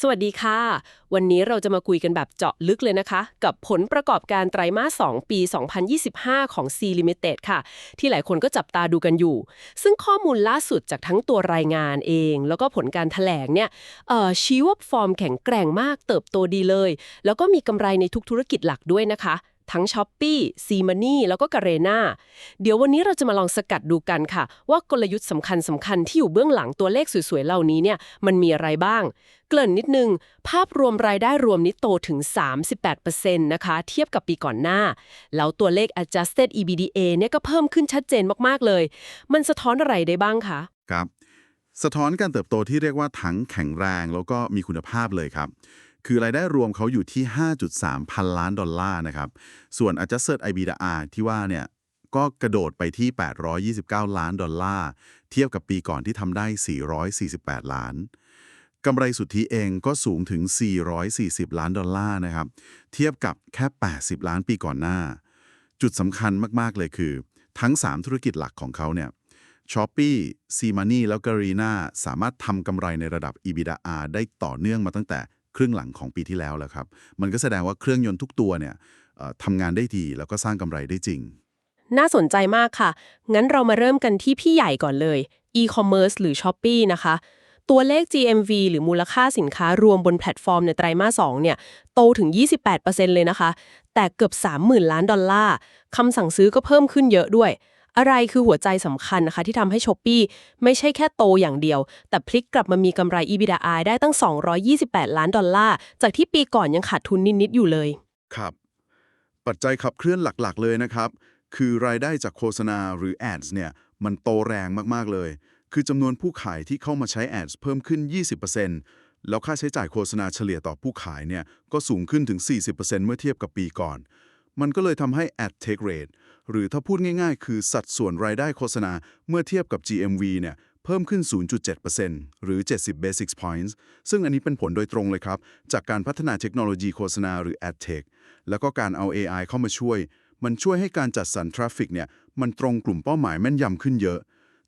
สวัสดีค่ะ วันนี้เราจะมาคุยกันแบบเจาะลึกเลยนะคะ กับผลประกอบการไตรมาส 2 ปี 2025 ของ C Limited ค่ะ ที่หลายคนก็จับตาดูกันอยู่ ซึ่งข้อมูลล่าสุดจากทั้งตัวรายงานเอง แล้วก็ผลการถแถลงเนี่ยชี้ว่าฟอร์มแข็งแกร่งมากเติบโตดีเลย แล้วก็มีกำไรในทุกธุรกิจหลักด้วยนะคะ ทั้ง s h อ p e e c m o n e y แล้วก็ g a r e n a เดี๋ยววันนี้เราจะมาลองสกัดดูกันค่ะ ว่ากลยุทธ์สำคัญสำคัญที่อยู่เบื้องหลังตัวเลขสวยๆเหล่านี้เนี่ยมันมีอะไรบ้าง เกริ่นนิดนึง ภาพรวมรายได้รวมนี้โตถึง 38%นะคะ เทียบกับปีก่อนหน้า แล้วตัวเลข adjusted EBITDA เนี่ยก็เพิ่มขึ้นชัดเจนมากๆเลย มันสะท้อนอะไรได้บ้างคะครับ สะท้อนการเติบโตที่เรียกว่าทั้งแข็งแรงแล้วก็มีคุณภาพเลยครับ คือรายได้รวมเขาอยู่ที่ 5.3 พันล้านดอลลาร์นะครับ ส่วน adjusted EBITDA ที่ว่าเนี่ยก็กระโดดไปที่ 829 ล้านดอลลาร์ เทียบกับปีก่อนที่ทำได้ 448 ล้านกำไรสุทธิเองก็สูงถึง 440 ล้านดอลลาร์นะครับ เทียบกับแค่ 80 ล้านปีก่อนหน้า จุดสำคัญมากๆเลยคือ ทั้ง 3 ธุรกิจหลักของเขาเนี่ย s h o p e e c m o n e y แล้วก็ r e n a สามารถทำกำไรในระดับ EBITDA ได้ต่อเนื่องมาตั้งแต่ ครึ่งหลังของปีที่แล้วแล้วครับ มันก็แสดงว่าเครื่องยนต์ทุกตัวเนี่ยทำงานได้ดีแล้วก็สร้างกำไรได้จริง น่าสนใจมากค่ะ งั้นเรามาเริ่มกันที่พี่ใหญ่ก่อนเลย e-commerce หรือ s h อ p e e นะคะ ตัวเลข GMV หรือมูลค่าสินค้ารวมบนแพลตฟอร์มในไตรมาส2เนี่ย โตถึง 28%เลยนะคะ แต่เกือบ 30,000 ล้านดอลลาร์คำสั่งซื้อก็เพิ่มขึ้นเยอะด้วย อะไรคือหัวใจสำคัญนะคะ ที่ทำให้ s h อ p e e ไม่ใช่แค่โตอย่างเดียว แต่พลิกกลับมามีกำไร EBITDA ได้ตั้ง 228 ล้านดอลลาร์ จากที่ปีก่อนยังขาดทุนนิด ๆ อยู่เลย ครับ ปัจจัยขับเคลื่อนหลักๆ เลยนะครับ คือรายได้จากโฆษณาหรือ ads เนี่ย มันโตแรงมาก ๆ เลย คือจำนวนผู้ขายที่เข้ามาใช้ ads เพิ่มขึ้น 20%แล้วค่าใช้จ่ายโฆษณาเฉลี่ยต่อผู้ขายเนี่ย ก็สูงขึ้นถึง 40%เมื่อเทียบกับปีก่อน มันก็เลยทำให้ ad take rate หรือถ้าพูดง่ายๆ คือสัดส่วนรายได้โฆษณาเมื่อเทียบกับ GMV เนี่ยเพิ่มขึ้น 0.7%หรือ 70 basis points ซึ่งอันนี้เป็นผลโดยตรงเลยครับ จากการพัฒนาเทคโนโลยีโฆษณาหรือ ad tech แล้วก็การเอา AI เข้ามาช่วย มันช่วยให้การจัดสรรทราฟฟิกเนี่ยมันตรงกลุ่มเป้าหมายแม่นยำขึ้นเยอะ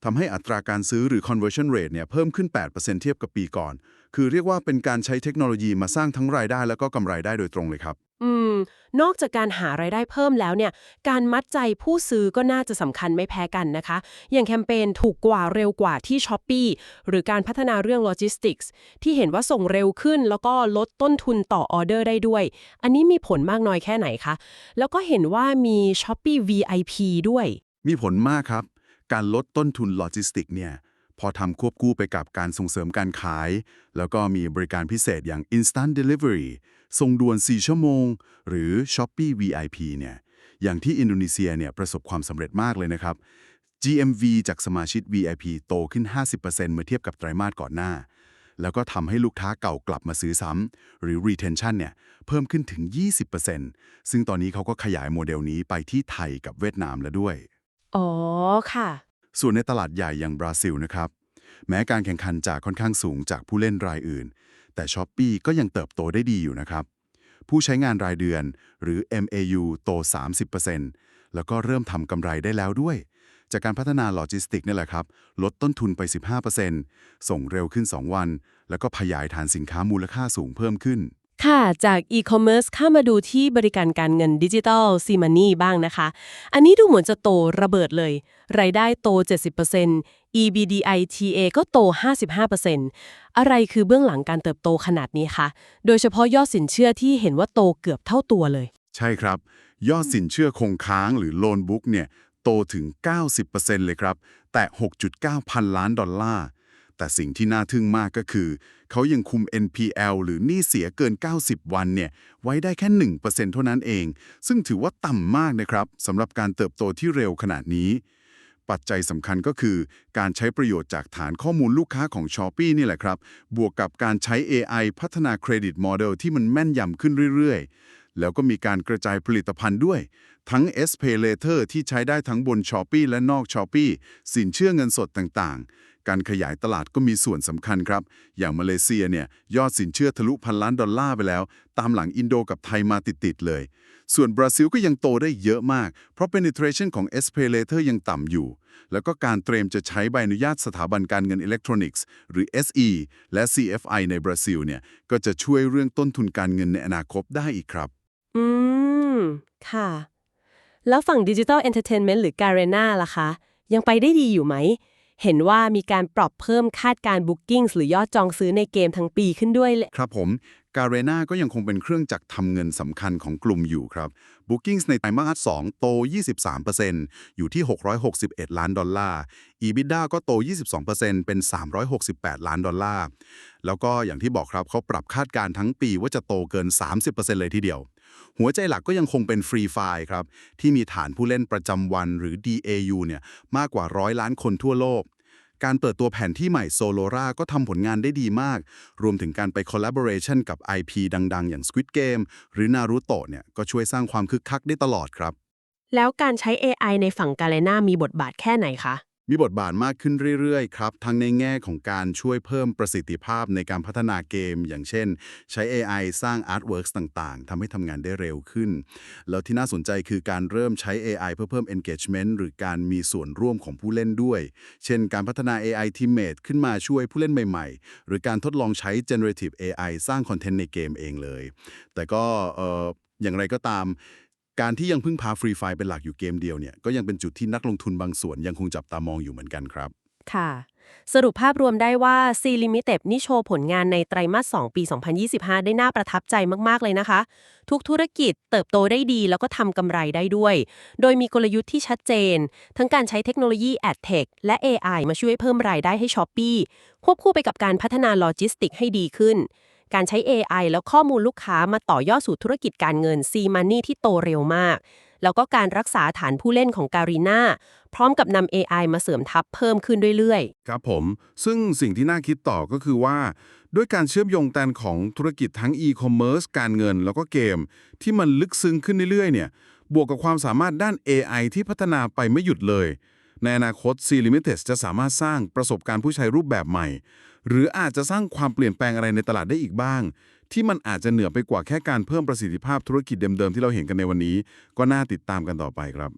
ทำให้อัตราการซื้อหรือ conversion rate เนี่ยเพิ่มขึ้น 8%เทียบกับปีก่อน คือเรียกว่าเป็นการใช้เทคโนโลยีมาสร้างทั้งรายได้แล้วก็กำไรได้โดยตรงเลยครับ อืม นอกจากการหารายได้เพิ่มแล้วเนี่ย การมัดใจผู้ซื้อก็น่าจะสำคัญไม่แพ้กันนะคะ อย่างแคมเปญถูกกว่าเร็วกว่าที่ s h อ p e e หรือการพัฒนาเรื่องโลจิสติกส์ที่เห็นว่าส่งเร็วขึ้น แล้วก็ลดต้นทุนต่อออเดอร์ได้ด้วย อันนี้มีผลมากน้อยแค่ไหนคะ แล้วก็เห็นว่ามี s h o p e e VIP ด้วย มีผลมากครับ การลดต้นทุนโลจิสติกเนี่ยพอทำควบคู่ไปกับการส่งเสริมการขาย แล้วก็มีบริการพิเศษอย่าง Instant Delivery ส่งด่วน 4 ชั่วโมง หรือ Shopee VIP เนี่ยอย่างที่อินโดนีเซียเนี่ยประสบความสำเร็จมากเลยนะครับ GMV จากสมาชิก VIP โตขึ้น 50%เมื่อเทียบกับไตรมาสก่อนหน้า แล้วก็ทำให้ลูกค้าเก่ากลับมาซื้อซ้ำหรือ retention เนี่ยเพิ่มขึ้นถึง 20%ซึ่งตอนนี้เขาก็ขยายโมเดลนี้ไปที่ไทยกับเวียดนามแล้วด้วย อ๋อ ค่ะ ส่วนในตลาดใหญ่อย่างบราซิลนะครับ แม้การแข่งขันจะค่อนข้างสูงจากผู้เล่นรายอื่น แต่ s h อ p e e ก็ยังเติบโตได้ดีอยู่นะครับ ผู้ใช้งานรายเดือนหรือ MAU โต 30%แล้วก็เริ่มทำกำไรได้แล้วด้วย จากการพัฒนาโลจิสติกนี่แหละครับ ลดต้นทุนไป 15%ส่งเร็วขึ้น 2 วัน แล้วก็ขยายฐานสินค้ามูลค่าสูงเพิ่มขึ้น ค่ะ จาก e-commerce ข้ามาดูที่บริการการเงินดิจิทัล c m o n e y บ้างนะคะ อันนี้ดูเหมือนจะโตระเบิดเลย รายได้โต 70% EBITDA ก็โต 55%อะไรคือเบื้องหลังการเติบโตขนาดนี้คะ โดยเฉพาะยอดสินเชื่อที่เห็นว่าโตเกือบเท่าตัวเลย ใช่ครับ ยอดสินเชื่อคงค้างหรือโลนบุ๊กเนี่ยโตถึง 90%เลยครับ แต่ 6.9 พันล้านดอลลาร์ แต่สิ่งที่น่าทึ่งมากก็คือ เขายังคุม NPL หรือหนี้เสียเกิน 90 วันเนี่ยไว้ได้แค่ 1%เท่านั้นเอง ซึ่งถือว่าต่ำมากนะครับสำหรับการเติบโตที่เร็วขนาดนี้ ปัจจัยสำคัญก็คือ การใช้ประโยชน์จากฐานข้อมูลลูกค้าของ s h อ p e e นี่แหละครับ บวกกับการใช้ AI พัฒนาเครดิตโมเดลที่มันแม่นยำขึ้นเรื่อยๆ แล้วก็มีการกระจายผลิตภัณฑ์ด้วย ทั้ง S Pay Later ที่ใช้ได้ทั้งบน s h อ p e e และนอก s h อ p e e สินเชื่อเงินสดต่างๆ การขยายตลาดก็มีส่วนสำคัญครับ อย่างมาเลเซียเนี่ยยอดสินเชื่อทะลุพันล้านดอลลาร์ไปแล้ว ตามหลังอินโดกับไทยมาติด ๆ เลย ส่วนบราซิลก็ยังโตได้เยอะมาก เพราะ penetration ของ s p a y Later ยังต่ำอยู่ แล้วก็การเตรียมจะใช้ใบอนุญาตสถาบันการเงินอิเล็กทรอนิกส์ หรือ SE และ CFI ในบราซิลเนี่ยก็จะช่วยเรื่องต้นทุนการเงินในอนาคตได้อีกครับ อืม ค่ะ แล้วฝั่งดิจิทัลเอนเตอร์เทนเมนต์หรือการ e นาล่ะคะ ยังไปได้ดีอยู่ไหม เห็นว่ามีการปรับเพิ่มคาดการบุ๊กิ้งหรือยอดจองซื้อในเกมทั้งปีขึ้นด้วยเลยครับผมการ e นาก็ยังคงเป็นเครื่องจักรทำเงินสำคัญของกลุ่มอยู่ครับ Bookings ในไตรมาส 2 โต 23%อยู่ที่ 661 ล้านดอลลาร์ EBITDA ก็โต 22%เป็น 368 ล้านดอลลาร์ แล้วก็อย่างที่บอกครับเขาปรับคาดการณ์ทั้งปีว่าจะโตเกิน 30%เลยทีเดียว หัวใจหลักก็ยังคงเป็นฟรีไฟครับ ที่มีฐานผู้เล่นประจำวันหรือ DAU เนี่ยมากกว่าร้อยล้านคนทั่วโลก การเปิดตัวแผนที่ใหม่โซโลราก็ทำผลงานได้ดีมาก รวมถึงการไป collaboration กับ IP ดัง ๆ อย่าง Squid Game หรือ Naruto เนี่ยก็ช่วยสร้างความคึกคักได้ตลอดครับ แล้วการใช้ AI ในฝั่งกาเลนามีบทบาทแค่ไหนคะ มีบทบาทมากขึ้นเรื่อยๆ ครับ ทั้งในแง่ของการช่วยเพิ่มประสิทธิภาพในการพัฒนาเกม อย่างเช่น ใช้ AI สร้าง artworks ต่างๆทำให้ทำงานได้เร็วขึ้น แล้วที่น่าสนใจคือการเริ่มใช้ AI เพื่อเพิ่ม engagement หรือการมีส่วนร่วมของผู้เล่นด้วย เช่น การพัฒนา AI teammate ขึ้นมาช่วยผู้เล่นใหม่ๆ หรือการทดลองใช้ generative AI สร้างคอนเทนต์ในเกมเองเลย แต่ก็อออย่างไรก็ตาม การที่ยังพึ่งพาฟรีไฟเป็นหลักอยู่เกมเดียวเนี่ยก็ยังเป็นจุดที่นักลงทุนบางส่วนยังคงจับตามองอยู่เหมือนกันครับ ค่ะ สรุปภาพรวมได้ว่า C Limited นี่โชว์ผลงานในไตรมาส 2 ปี 2025 ได้น่าประทับใจมาก ๆ เลยนะคะ ทุกธุรกิจเติบโตได้ดีแล้วก็ทำกำไรได้ด้วย โดยมีกลยุทธ์ที่ชัดเจน ทั้งการใช้เทคโนโลยี Ad Tech และ AI มาช่วยเพิ่มรายได้ให้ Shopee ควบคู่ไปกับการพัฒนาโลจิสติกให้ดีขึ้น การใช้ AI แล้วข้อมูลลูกค้ามาต่อยอดสู่ธุรกิจการเงิน C Money ที่โตเร็วมาก แล้วก็การรักษาฐานผู้เล่นของการีนาพร้อมกับนำ AI มาเสริมทัพเพิ่มขึ้นเรื่อยๆ ครับผม ซึ่งสิ่งที่น่าคิดต่อก็คือว่า ด้วยการเชื่อมโยงแตนของธุรกิจทั้ง e-commerce การเงิน แล้วก็เกม ที่มันลึกซึ้งขึ้นเรื่อยๆเนี่ยบวกกับความสามารถด้าน AI ที่พัฒนาไปไม่หยุดเลย ในอนาคต C Limited จะสามารถสร้างประสบการณ์ผู้ใช้รูปแบบใหม่ หรืออาจจะสร้างความเปลี่ยนแปลงอะไรในตลาดได้อีกบ้าง ที่มันอาจจะเหนือไปกว่าแค่การเพิ่มประสิทธิภาพธุรกิจเดิมๆที่เราเห็นกันในวันนี้ ก็น่าติดตามกันต่อไปครับ